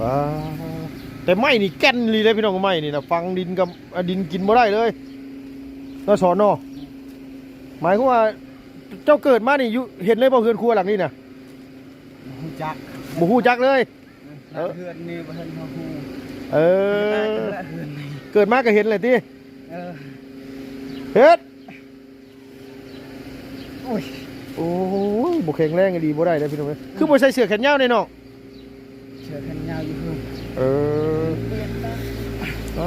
ป้าแต่ไม้นี่แก่นลีเลยพี่น้องไม้นี่นะฟังดินกับอะดินกินบ่ได้เลยน่าสอนเนาะหมายความว่าเจ้าเกิดมานี่อยู่เห็นเลยบ่เฮือนครัวหลังนี้น่ะฮู้จักบ่ฮู้จักเลยเออเฮือนนี่บ่ทันเฮาฮู้เอเออเฮือนนี่เกิดมาก็เห็นเลยติเออเฮ็ดโอ้ยโอ้ยบ่แข็งแรงก็ดีบ่ได้เด้อพี่น้องเอ้ยคือบ่ใส่เสื้อแขนยาวแน่น้อง เชือกแขนยาวอยู่เฮือนเออเปลี่ยนแล้วอ๋อ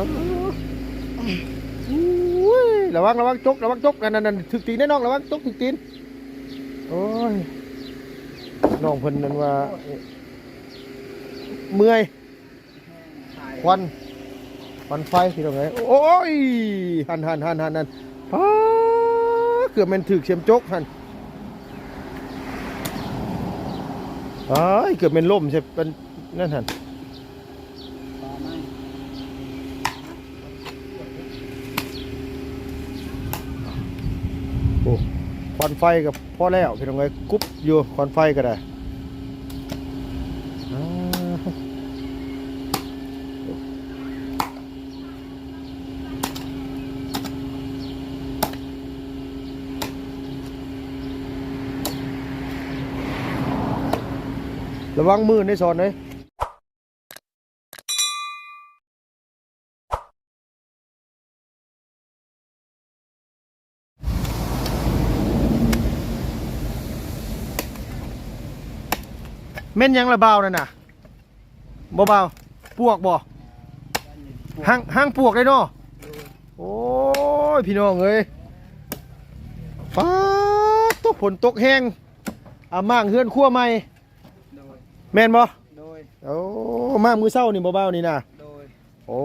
อุ้ยระวังระวังจกระวังจกนั่นนั่นๆๆถึกตีนแน่น้องระวังจกถึกตีนโอ้ยน้องเพิ่นนั่นว่า เมื่อยถ่ายควันควันไฟพี่น้องเอ้ยโอ้ยหันหันหันหันนั่นป้าเกือบแมันถึกเสียมจกหันอ้ายเกือบแมันล่มใช่เป็น นั่นหันต่อโอ้ควันไฟกับพ่อแล้วพี่น้องเอ้ยกุ๊บอยู่ควันไฟก็ได้ระวังมือในสอนเลย เม่นหยังระเบานั่นน่ะบ่เบาปวกบ่ห้างห้างปวกเลยเนาะโอ้ยพี่น้องเอ้ยฟ้าตกฝนตกแห้งอ่าม่างเฮือนครั่วใหม่โดยแม่นบ่โดยโอ้มามือเศร้านี่เบาๆนี่นะโดยโอ้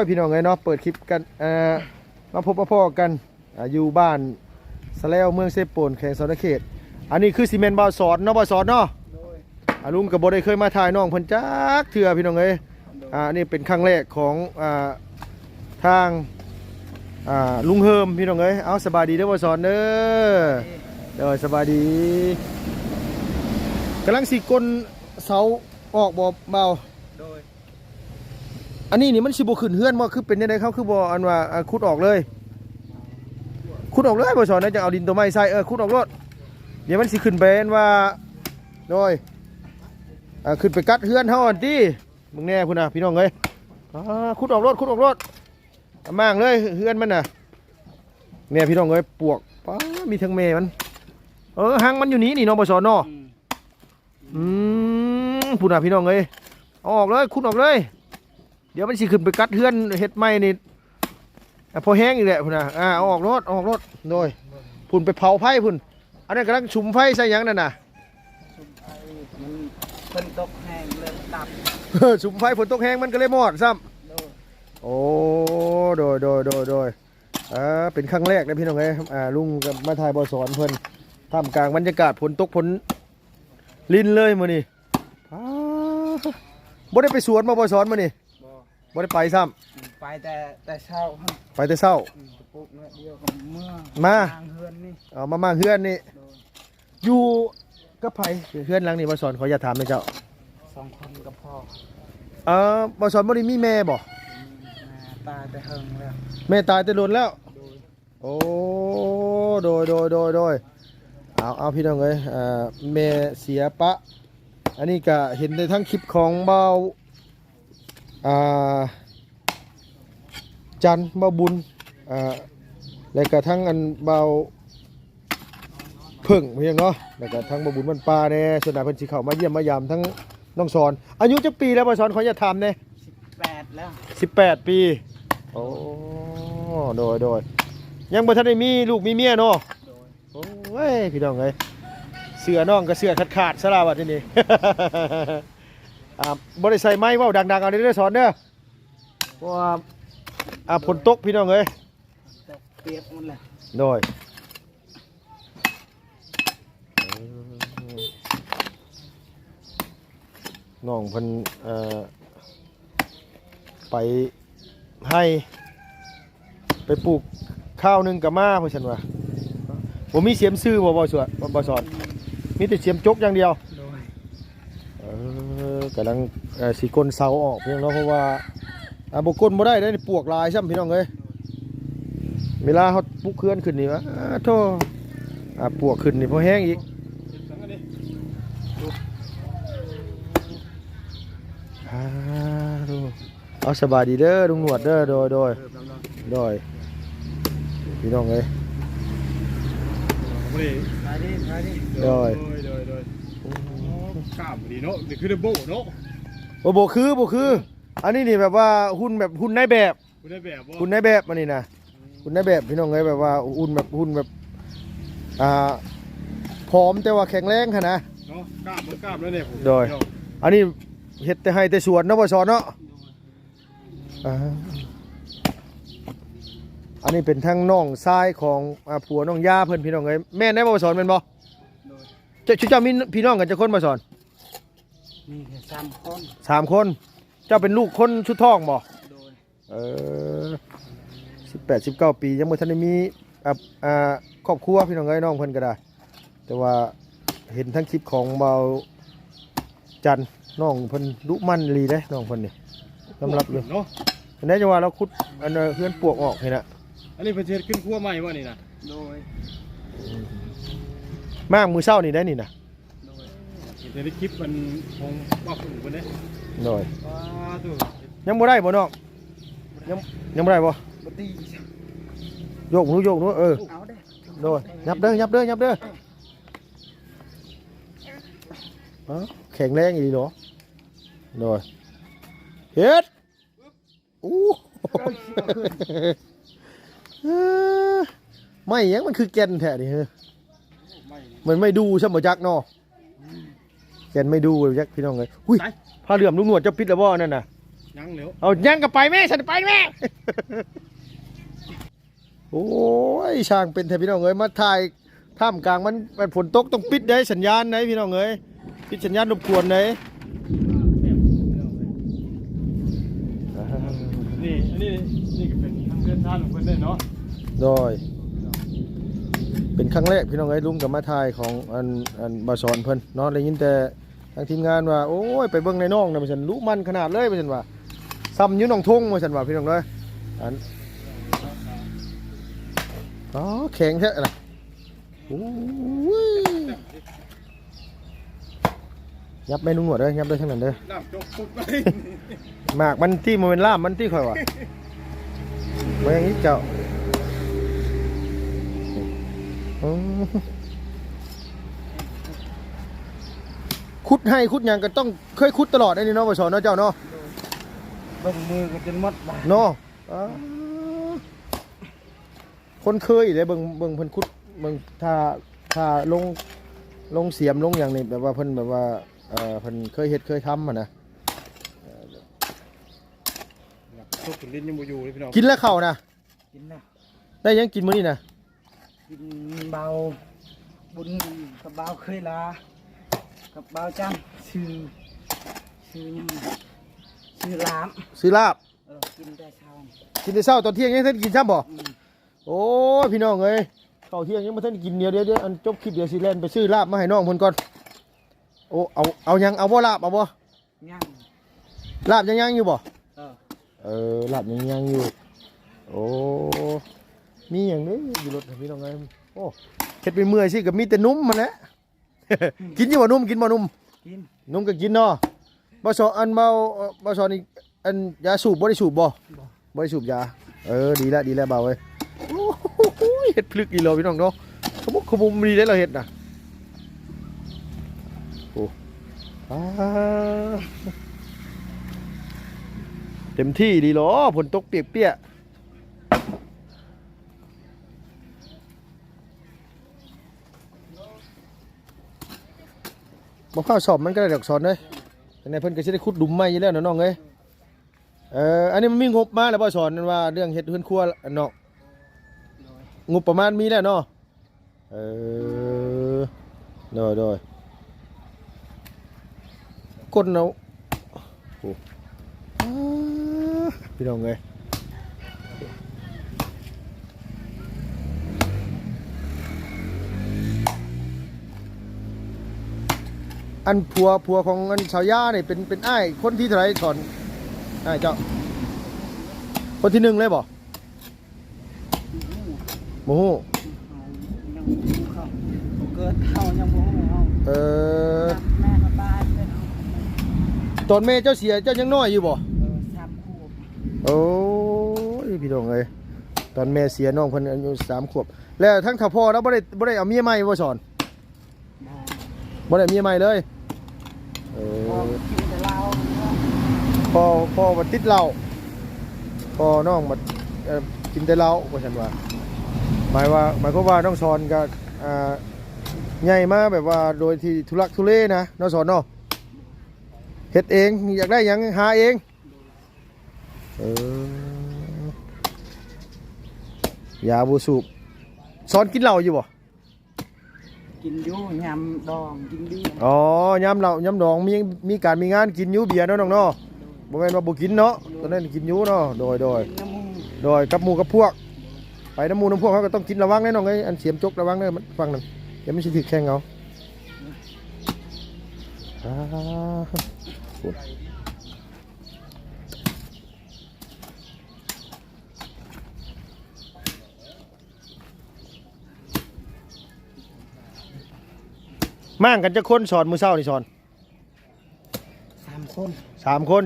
ยพี่น้องเอ้ยเนาะเปิดคลิปกันเอ่อมาพบมาพ่อกันอ่าอยู่บ้านสะแล้วเมืองเซโปนแข่งสอนเขต อันนี้คือซีเมนต์บาวสอนเนาะบาวสอนเนาะโดย อาลุงกับบได้เคยมาถ่ายน้องเพิ่นจักเถื่อพี่น้องเอ้ยอ่านี่เป็นครั้งแรกของอ่าทางอ่าลุงเฮิมพี่น้องเอ้ยเอาสบายดีเด้อบาวสอนเด้อเด้อสบายดีกำลังสิกลเสาออกบ่เบาโดยอันนี้นี่มันสิบ่ขึ้นเฮือนบ่คือเป็นยังไงเขาคือบ่อันว่าอ่าขุดออกเลย ขุดออกเลยบ่สอนนะจะเอาดินตัวไม้ใส่เออขุดออกรถเดี๋ยวมันสิขึ้นไปอันว่าโดย อ่าขึ้นไปกัดเฮือนเฮาอันติมึงแน่พุ่นน่ะพี่น้องเอ้ยอ่าขุดออกรถขุดออกรถเอามางเลยเฮือนมันน่ะเนี่ยพี่น้องเอ้ยปวกป้ามีทั้งแม่มัน เออหางมันอยู่นี่นี่เนาะบ่สอนเนาะอืมอืมพุ่นน่ะพี่น้องเอ้ยเอาออกเลยขุดออกเลย เดี๋ยวมันสิขึ้นไปกัดเฮือนเฮ็ดไม้นี่อะพอแห้งอีกแหละพุ่นน่ะอ่าเอาออกรถเอาออกรถโดยพุ่นไปเผาไผ่พุ่นอันนั้นกำลังชุมไฟใส่หยังนั่นน่ะชุ มไอ้มันเพิ่นตกแห้งเลยดับชุมไฟฝนตกแห้งมันก็เลยมอดซ้ำโดยโอ้โดยโดยโดยโดยอ่าเป็นครั้งแรกนะพี่น้องเอ้ยอ่าลุงกับมาถ่ายบอสอนเพิ่นท่ามกลางบรรยากาศฝนตกฝนลินเลยมื้อนี้อ้าวบ่ได้ไปสวนมาบอสอนมื้อนี้บ่บ่ได้ไปซ้ำไปแต่แต่เช้าหั่นไปแต่เช้าอืมปลูกเนื้อเดียวกับเมื่อมาทางเฮือนนี่เอามามาเฮือนนี่โดยอยู่ กับไผเฮือนหลังนี้บอสอนขออย่าตถามเลยเจ้าสองคนกับพ่อเออบอสอนบ่ได้มีแม่บ่มาตายแต่เฮิงแล้วแม่ตายแต่โดนแล้วโดยโอ้โดยโดยโดยโดยเอาเอาพี่น้องเอ้ยอ่าแม่เสียปะ อันนี้ก็เห็นในทั้งคลิปของเบาอ่าจันทร์เบาบุญอ่าแล้วก็ทั้งอันเบา เพิ่งเพียงเนาะแล้วก็ทั้งเบาบุญมันปลาเนี่ยส่วนใหญ่เพิ่นสิเข้ามาเยี่ยมมายามทั้งน้องสอน อายุจักปีแล้วบ่สอนขออย่าถามแน่แปดแล้ว18ปี โอ้โดยโดยยังบ่ทันได้มีลูกมีเมียเนาะโดยโอ้ยพี่น้องเอ้ยเสือน้องก็เสือขาดขาดๆซะและบัดนี้ อ่าบ่ได้ใส่ไม้เว้าดังๆเอาเด้อสอนเด้อเพราะว่าอ่าฝนตกพี่น้องเอ้ยตกเปียกหมดเลยโดย น้องเพิ่นเอ่อไปให้ไปปลูกข้าวหนึงกับมาเพิ่นซั่นว่าบ่มีเสียมซื้อบ่บ่สวนบ่บ่สอนมีแต่เสียมจกอย่างเดียวโดยเออกำลังเอ่อสีกลเสาออกเพียงเนาะเพราะว่าอ่าบกลบ่ได้ได้ปวกลายซ้ำพี่น้องเอ้ยเวลาเขาปุกเคลื่อนขึ้นนี่วะอ่าโธ่อ่าปวกขึ้นนี่พอแห้งอีก สังกันดิ อ่าโธ่เอาสบายดีเด้อลุงหนวดเด้อโดยโดยเออลำลำโดยพี่น้องเอ้ยไม่ได้ไปดิไปดิโดยโดยโดยโดยกล้ามดีเนาะนี่คือเดบโบเนาะโอ้บ่คือบ่คือ อันนี้นี่แบบว่าหุ่นแบบหุ่นในแบบคุณได้แบบว่าหุ่นในแบบมันนี่นะหุ่นในแบบพี่น้องเอ้ยแบบว่าหุ่นแบบหุ่นแบบอ่าพร้อมแต่ว่าแข็งแรงค่ะนะเนาะกล้ามมันกล้ามแล้วเนี่ยผมโดยอันนี้ เฮ็ดแต่ให้แต่สวนเนาะบ่สอนเนาะอ่าอันนี้เป็นทั้งน้องชายของอ่าผัวน้องย่าเพิ่นพี่น้องเอ้ยแม่นได้บ่บ่สอนแม่นบ่โดยเจ้าเจ้ามีพี่น้องกันจักคนบ่สอนมีแค่สามคนสามคน เจ้าเป็นลูกคนชุดท้องบ่โดยเออ18 19ปียังบ่ทันได้มีอ่าอ่าครอบครัวพี่น้องเอ้ยน้องเพิ่นก็ได้ แต่ว่าเห็นทั้งคลิปของเบาจันทร์ น้องเพิ่นดุมันอีหลีเด้น้องเพิ่นนี่ยอมรับเลยเนาะอันนี้จะว่าเราขุดอันเอ่อเพื่อนปวกออกเห็นนะอันนี้ประเทศขึ้นขั้วใหม่วะนี่นะโดยมากมือเศร้านี่ได้นี่นะโดยเห็นในคลิปมันของว่าคนอื่นคนนี้หน่อยว้าตัวยังบ่ได้บ่น้องยังยังบ่ได้บ่บตีโยกหนูโยกหนูเออเอาเด้โดยยับเด้อยับเด้อยับเด้อเอ้าแข็งแรงอีหลีเหรอ โดยเฮ็ดอู้เอ้อไม่หยังมันคือแก่นแท้นี่เฮ้ยไม่เหมือนไม่ดูใช่บ่จักเนาะแก่นไม่ดูเลยจักพี่น้องเอ้ยหุ้ยไหนผ้าเหลื่อมลุงหนวดเจะปิดแล้วบ่นั่นน่ะยังเหลวเอายังกับไปแม่ฉันไปแม่โอ้ยช่างเป็นแทพี่น้องเอ้ยมาถ่ายท่ามกลางมันมันฝนตกต้องปิดได้สัญญาณไหนพี่น้องเอ้ยปิดสัญญาณรบกวนไหนนี่อันนี้นี่ก็เป็น ทางเดินทางของคนได้เนาะโดย เป็นครั้งแรกพี่น้องเอ้ยลุงกับมาถ่ายของอันอันบาสอนเพิ่นเนาะได้ยินแต่ทางทีมงานว่าโอ้ยไปเบิ่งในน้องนะมันฉันรู้มันขนาดเลยมันฉันว่าซ้ำอยุ่หนองทงมันฉันว่าพี่น้องเอ้ยอันอ๋อแข็งแท้ล่ะโอ้ยยับไม่ลุงหนวดเด้อยับได้ทั้งนั้นเด้อลาบจกปุ๊บไป หมากมันที่มันเป็นล่ามมันที่ข่อยว่ะ มาอย่างนี้เจ้าอืมคุดให้คุดหยังก็ต้องเคยคุดตลอดไอ้นี่เนาะบ่สอนเนาะเจ้าเนาะเบิ่งมือก็จนหมดบาทเนาะอ่าคนเคยเลยเบิ่งเบิ่งเพิ่นคุดเบิ่งถ้าถ้าลงลงเสียมลงอย่างนี้แบบว่าเพิ่นแบบว่าเอ่อเพิ่นเคยเฮ็ดเคยทำอะนะ ทุกคนลิ้นยังบ่อยู่เลยพี่น้องกินแล้วเข้านะกินนะได้ยังกินมื้อนี้นะกินเบาบุญกับเบาเคยลากับเบาจังชื่อชื่อยังชื่อหลามซื้อลาบเออกินได้เช้ากินแต่เช้าตอนเที่ยงยังท่านกินซ้ำบ่อืมโอ้ยพี่น้องเอ้ยข้าวเที่ยงยังไม่ทันกินเดี๋ยวเดี๋ยวเดี๋ยวอันจบคลิปเดี๋ยวสิเล่นไปซื้อลาบมาให้น้องเพิ่นก่อนโอ้เอาเอายังเอาบ่ลาบเอาบ่ย่างลาบยังยังอยู่บ่ เออเออลาบยังยังอยู่ โอ้มีอย่างนี้อยู่รถพี่น้องเอ้ยโอ้เฮ็ดไปเมื่อยสิก็มีแต่นุ่มมันแหละกินอยู่บ่นุ่มกินบ่นุ่มกินนุ่มก็กินเนาะบ่สอนอันเมาเอ่อบ่สอนอีกอันยาสูบบ่ได้สูบบ่บ่บ่ได้สูบยาเออดีแล้วดีแล้วเบาเว้ยโอ้โหเฮ็ดพลึกอีหลอพี่น้องเนาะขมุกขมุมดีได้เราเฮ็ดน่ะโอ้อ่า เต็มที่ดีหรอฝนตกเปียกๆบ่เข้าวสอบมันก็ได้ดอกสอนเลยในเพิ่นก็สิได้ขุดดุมใหม่อยู่แล้วนะน้องเอ้ยเอออันนี้มันมีงบมาแล้วบ่สอนว่าเรื่องเฮ็ดเฮือนครัวอันเนาะงบประมาณมีแล้วเนาะเออโดยโดยกดเอาโอ้อ พี่น้องไงอันผัวผัวของอันชาวย่าเนี่ยเป็นเป็นอ้ายคนที่เท่าไหรสอนอ้ายเจ้าคนที่หนึ่งเลยบ่โมโหยังบ่รู้เขาเกิดเฮายังบ่ฮู้เฮาเออแม่ก็ตายไปแล้วตอนแม่เจ้าเสียเจ้ายังน้อยอยู่บ่ เออสามขวบ โอ้ยพี่น้องเอ้ยตอนแม่เสียน้องเพิ่นอายุสามขวบ แล้วทั้งถ้าพ่อแล้วบ่ได้บ่ได้เอาเมียใหม่บ่สอนบ่บ่ได้เมียใหม่เลยเอพออกินแต่เหล้าพ่อพ่อมาติดเหล้าพ่อน้องมาเอ่อกินแต่เหล้าว่าฉันว่าหมายว่าหมายความว่าน้องสอนก็อ่าใหญ่มาแบบว่าโดยที่ทุลักทุเลนะน้องสอนเนาะเฮ็ดเองอยากได้หยังหาเอง เออยาบูสูบสอนกินเหล้าอยู่บ่กินอยู่ยำดองกินดีอ๋อยามเหล้ายามดองมีมีการมีงานกินอยู่เบียร์เนาะน้องเนาะบ่แม่นว่าบ่กินเนาะตอนนั้นกินอยู่เนาะโดยโดยกินน้ำมูกโดยกับหมู่กับพวก ไปน้ำหมูน้ำพวกเขาก็ต้องกินระวังแน่นอนไงอันเสียมจกระวังเด้อมันฟังนั่นเดี๋ยวมันสิถึกแข้งเอาอ่า ม่างกันจะคนสอนมือเศร้านี่สอนสามคนสามคน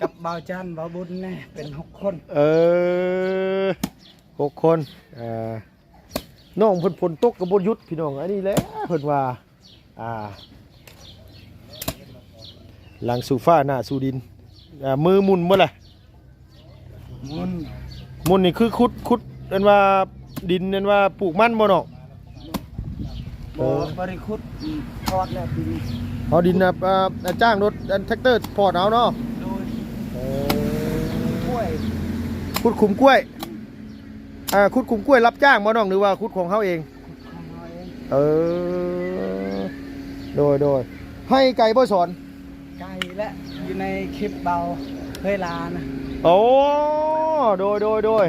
กับเบาจันเบาบุญแน่เป็นหกคนเออหกคนอ่าน้องเพิ่นฝนตกกับบนยุทธพี่น้องอันนี้แหละเพิ่นว่าอ่า หลังสู่ฟ้าหน้าสู่ดินอ่ามือหมุนบ่ล่ะมุนหมุนนี่คือขุดขุดอันว่าดินอันว่าปลูกมันบ่เนาะ บ่บริคุดทอดแล้วปีนี้เอาดินน่ะอ่าอ่าจ้างรถอันแท็กเตอร์พอดเอาเนาะโดยเอกล้วยขุดขุมกล้วยอ่าขุดขุมกล้วยรับจ้างบ่น้องหรือว่าขุดของเขาเอง ของเราเองเออ โดยโดยให้ไก่บ่สอน ไก่และอยู่ในคลิปเบาเคยลานะ โอ้ โดยโดยโดย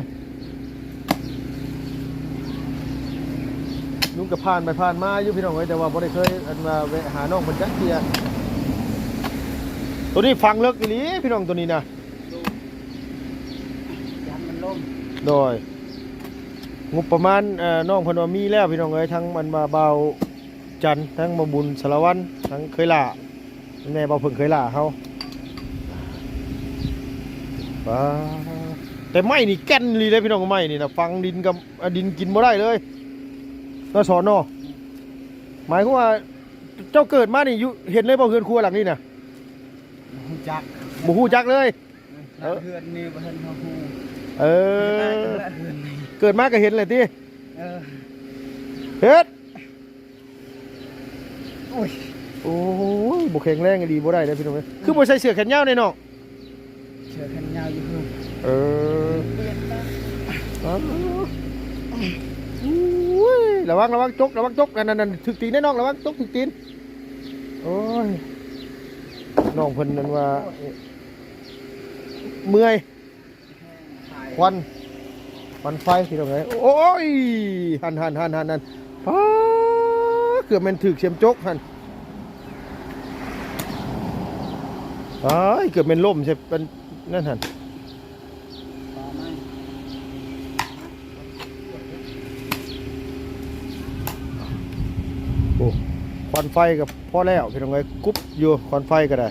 ลุงกับผ่านไปผ่านมาอยู่พี่น้องเอ้ยแต่ว่าบ่ได้เคยอันมาแวะหาน้องคนจักเทียตัวนี้ฟังเลิกอีหลีพี่น้องตัวนี้นะยันมันล่มโดยงบประมาณเอ่อน้องเพิ่นว่ามีแล้วพี่น้องเอ้ยทั้งมันมาเบาจันทร์ทั้งมาบุญสารวัตรทั้งเคยล่าแม่เบาเพิ่งเคยล่าเฮาว้าแต่ไม้นี่แก่นลีเลยพี่น้องไม้นี่นะฟังดินกับดินกินบ่ได้เลย ก็สอนเนาะหมายความว่าเจ้าเกิดมานี่อยู่เห็นเลยบ่เฮือนครัวหลังนี้น่ะหูจักบ่ฮู้จักเลยเออเฮือนนี่บ่เห็นเขาฮูเอเอออเฮือนนี่เกิดมาก็เห็นเลยติเออเฮ็ดโอ้ยโอ้ยบุแข็งแรงดีบ่ได้เลยพี่น้องเอ้ยคือบ่ใส่เสื้อแขนยาวในเนาะเชือกแขนยาวอยู่ฮู้เออเปลี่ยนไปอ้าวอุ้ย ระวังระวังจกระวังจกนั่นนั่นถึกตีนแน่น้องระวังจกถึกตีนโอ้ยน้องเพิ่นนั่นว่า เมื่อยควันควันไฟพี่น้องเอ้ยโอ้ยหันหันหันหันหันป้าเกือบมันถึกเสียมจกหันอ้ายเกือบมันล่มใช่เป็นนั่นหัน ต่อมา โอ้ควัน ไฟกับพ่อแล้วพี่น้องเอ้กุ๊บอยู่ควันไฟก็ได้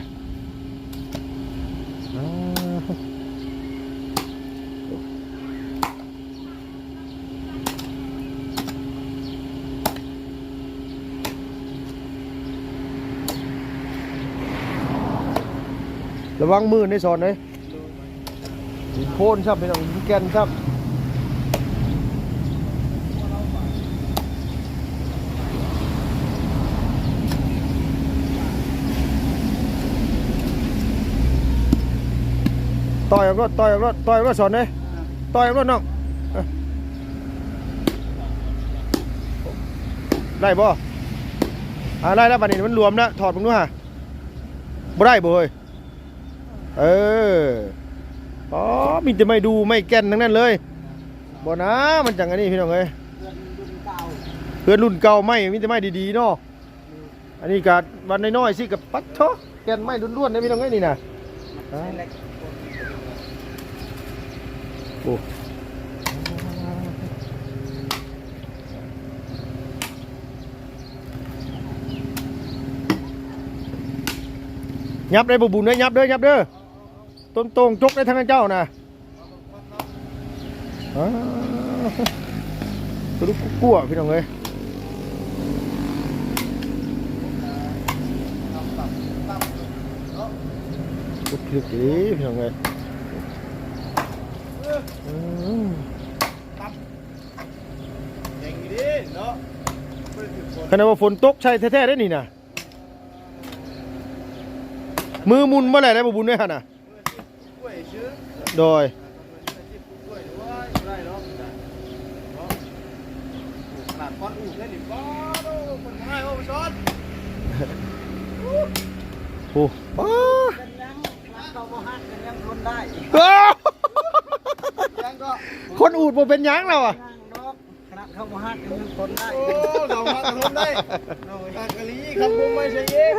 ระวังมือในสอนเลยหินโพนครับพี่น้องแกนครับ ต่อยออกรถต่อยออกรถต่อยออกรถสอนเลยต่อยออกรถน้องเอ้ยได้บ่อ่าได้แล้วบัดนี้มันรวมแล้วถอดมึงด้วยฮะบ่ได้บ่เฮ้ยเอออ๋อมีแต่ไม่ดูไม่แก่นทั้งนั้นเลยบ่นะมันจังอันนี้พี่น้องเอ้ยเฮือนรุ่นเก่าเพื่อนรุ่นเก่าไม่มีแต่ไม่ดีๆเนาะอันนี้ก็วันน้อยๆสิกับปัดโถแกนไม้ล้วนๆได้พี่น้องเอ้ยนี่น่ะ ยับได้บ่บุญเด้อยับเด้อยับเด้อต้นตรงจกได้ทั้งนั้นเจ้านะตัวลูกกลัวพี่น้องเอ้ยลุกลึกดีพี่น้องเอ้ยอืม เก่งดีเนาะบ่ได้ถึงฝน ขณะว่าฝนตกใช่แท้ๆได้นี่นะมือมุนเมื่อไหร่ได้บ่บุญด้วยฮะน่ะกล้วยชื่อโดยกล้วยด้วยได้เนาะเนาะขนาดคอนอู่ได้นี่บ่โอ้คนง่ายโอ้ชอนโอ้ป้าเป็นยังรักเขาบ่ฮักเป็นยังทนได้อ้าวยังก็ค นอูดบ่เป็นหยังแล้วอะย่างดอกขนาดเขาบ่ฮักเป็นยังทนได้โอ้เรามากันทนได้เราทางกะลีคำพูดไม่ใช่เอง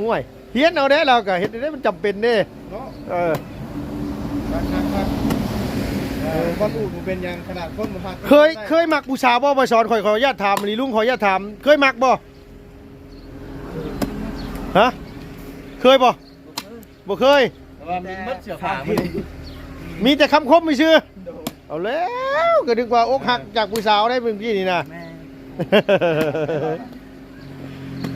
ห่วยเฮียนเอาได้เราก็เฮ็ดได้มันจำเป็นเด้เนาะเออครับครับครับเออคอนอู่มันเป็นยังขนาดคนมันพาเคยเคยมักบูชาบ่บ่สอนข่อยขออนุญาตถามลีลุงขออนุญาตถามเคยมักบ่ฮะเคยบ่บ่เคยว่ามีมัดเสือขามันนี่มีแต่คำคมไม่เชื่อ เอาแล้วก็นึกว่าอกหักจากผู้สาวได้เมื่อกี้นี่นะแม่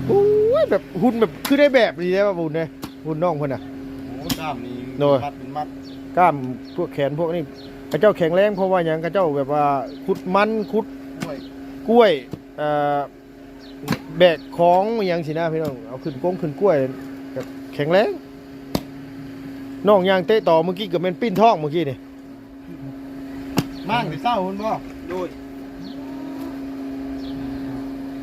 โอ้ยแบบหุ่นแบบคือได้แบบนี้ได้ป่ะหุ่นเนี่ยหุ่นน้องเพิ่นน่ะ โอ้กล้ามนี่โดยมัดเป็นมัดกล้ามพวกแขนพวกนี้กระเจ้าแข็งแรงเพราะว่าหยังกระเจ้าแบบว่าขุดมันขุดกล้วยกล้วยเอ่อแบกของอหยังสินะพี่น้องเอาขึ้นกงขึ้นกล้วยแบบแข็งแรงน้องยางเตะต่อเมื่อกี้กับแม่นปิ้นท้องเมื่อกี้นี่ มั่งหรือเศร้าคุณบ่โดย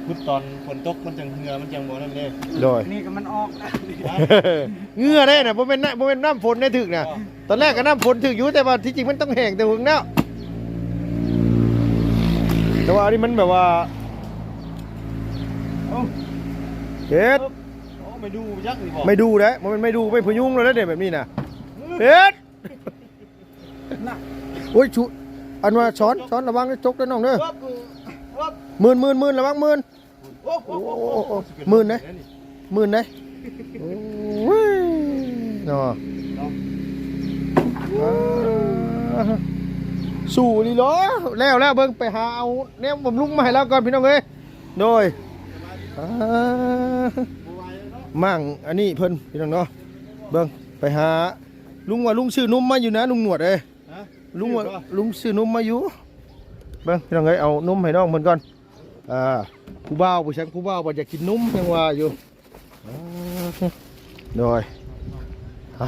พุดตอนฝนตกมันจังเหงือมันจังบ่นั่นเด้โดยนี่ก็มันออกนะเหงื่อได้น่ะบ่เป็นน้ำบ่เป็นน้ำฝนได้ถึกน่ะตอนแรกก็น้ำฝนถึกอยู่แต่ว่าที่จริงมันต้องแห้งแต่หึงแล้วแต่ว่าอันนี้มันแบบว่าเอ้าเฮ็ดโอ้ไม่ดูยักษ์นี่บ่ไม่ดูนะมันไม่ดูไม่พยุงเลยนะเด็แบบนี้น่ะเฮ็ดน่ะโอ้ยชุ อันว่าช้อนช้อนระวังนะจกด้วยน้องเด้อวับวับหมื่นหมื่นหมื่นระวังหมื่นโอ้โหโอ้โอ้โอ้หมื่นนะหมื่นนะโอ้ยเนาะอ่าสู่ลีล้อแล้วแล้วเบิ่งไปหาเอาแนวบำรุงมาให้เราก่อนพี่น้องเอ้ยโดยอ่ามั่งอันนี้เพิ่นพี่น้องเนาะเบิ่งไปหาลุงว่าลุงชื่อนุ่มมาอยู่นะลุงหนวดเอ้ยฮะ ลุงว่าลุงซื้อนมมาอยู่เบิ่งพี่น้องเอ้ยเอานมให้น้องเพิ่นก่อนอ่าผู้บ่าวผู้ชังผู้บ่าวบ่อยากกินนมยังว่าอยู่อ่าโดยเอา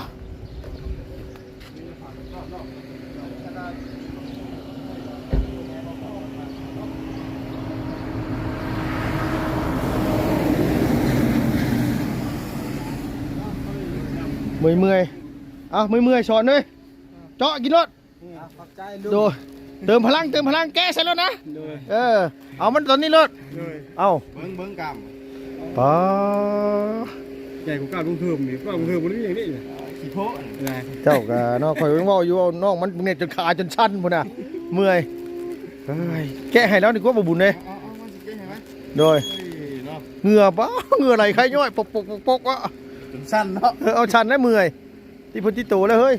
เมื่อยเมื่อยๆเอาเมื่อยเมื่อยๆสอนเลยเจาะกินรถ ขอบใจลุงโดยเติมพลังเติมพลังแก้ใส่รถนะโดยเออ เอามันตอนนี้รถโดยเอาเบิ่งเบิ่งกล้ามป้าใหญ่กว่าก้าวลุงเทิมนี่ก้าวลุงเทิมบ่ได้อย่างนี้นี่ขี้โพะนะเจ้ากะน้องคอยเว่าอยู่ว่าน้องมันเนี่ยจนขาจนชันพุ่นน่ะเมื่อยเอ้ยแกะให้แล้วดีกว่าบ่บุญเลยเอาเอามาสิเจ๊เห็นไหมโดยเฮ้ยเนาะเหงื่อป้าเหงื่อไหลใครย่อยปกปกปกปกวะ จนสั้นเนาะเออเอาชันแล้วเมื่อย ที่พุ่นที่โตแล้วเฮ้ย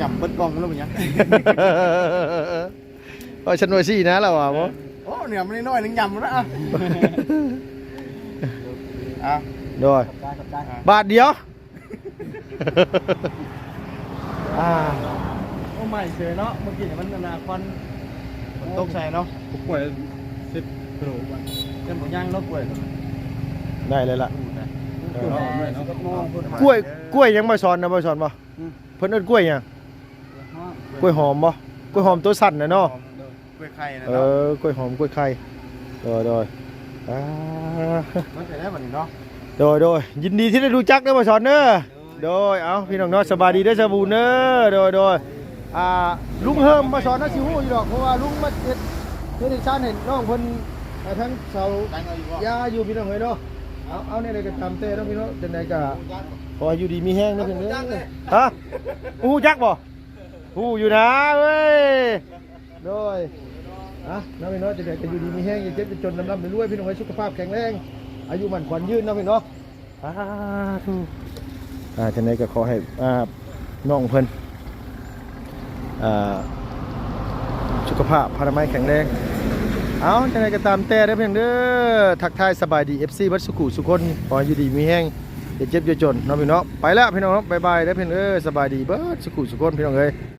หย่ำเบิดกล้องแล้วมันยังเอาฉันว่าซี่นะเราอะบ่โอ้เนี่ยมันน้อยๆนึงหย่ำแล้วอะอะโดยขอบใจขอบใจบาทเดียวอ่าโอ้ไม่เฉยเนาะเมื่อกี้มันนาควันตกใส่เนาะป่วยสิบกิโลกว่าจะบอกย่างเนาะป่วยได้เลยล่ะเออเนาะเนาะมองพุ่นกล้วยกล้วยยังบ่สอนนะบ่สอนบ่เพิ่นเอิ้นกล้วยหยัง กล้วยหอมบ่กล้วยหอมตัวสั่นน่ะเนาะกล้วยไข่นะเอเนาะอกล้วยหอมกล้วยไข่โดยโดยอ่ามันใส่ได้แบบนี้เนาะโดยโดยยินดีที่ได้รู้จักเด้อบ่สอนเด้อโดยเอาพี่น้องเนาะสบายดีเด้อสบู่เด้อโดยโดยอ่าลุงเฮิมบ่สอนนะสิฮู้อยู่ดอกเพราะว่าลุงมาเฮ็ดเฮ็ดให้ชาญเห็นน้องเพิ่นอ่าทั้งเสาตั้งเอาอยู่บ่ยาอยู่พี่น้องเฮ้ยเนาะเอาเอาเนี่ยเลยก็ตามเต้เนาะพี่น้องจังไดก็ขอให้อยู่ดีมีแห้งเนาะพี่น้องเอ้ยฮะอู้จักบ่ อู้อยู่นะเว้ยโดยอะน้องพี่น้องจะได้จะอยู่ดีมีแห้งอย่าเจ็บจะจนลำลำไปรวยพี่น้องให้สุขภาพแข็งแรง อายุมันขวัญยืนเนาะพี่น้องอ่าทูอ่าจังไดก็ขอให้อ่าน้องเพิ่นอ่าสุขภาพพลามัยแข็งแรงเอาจังไดก็ตามแต่ได้เพียงเด้อทักทายสบายดี FC บัดสุขุสุคนขออยู่ดีมีแห้งอย่าเจ็บอย่าจนเนาะพี่น้องไปแล้วพี่น้องบ๊ายบายได้เพียงเด้อสบายดีเบิดสุขุสุคนพี่น้องเอ้ย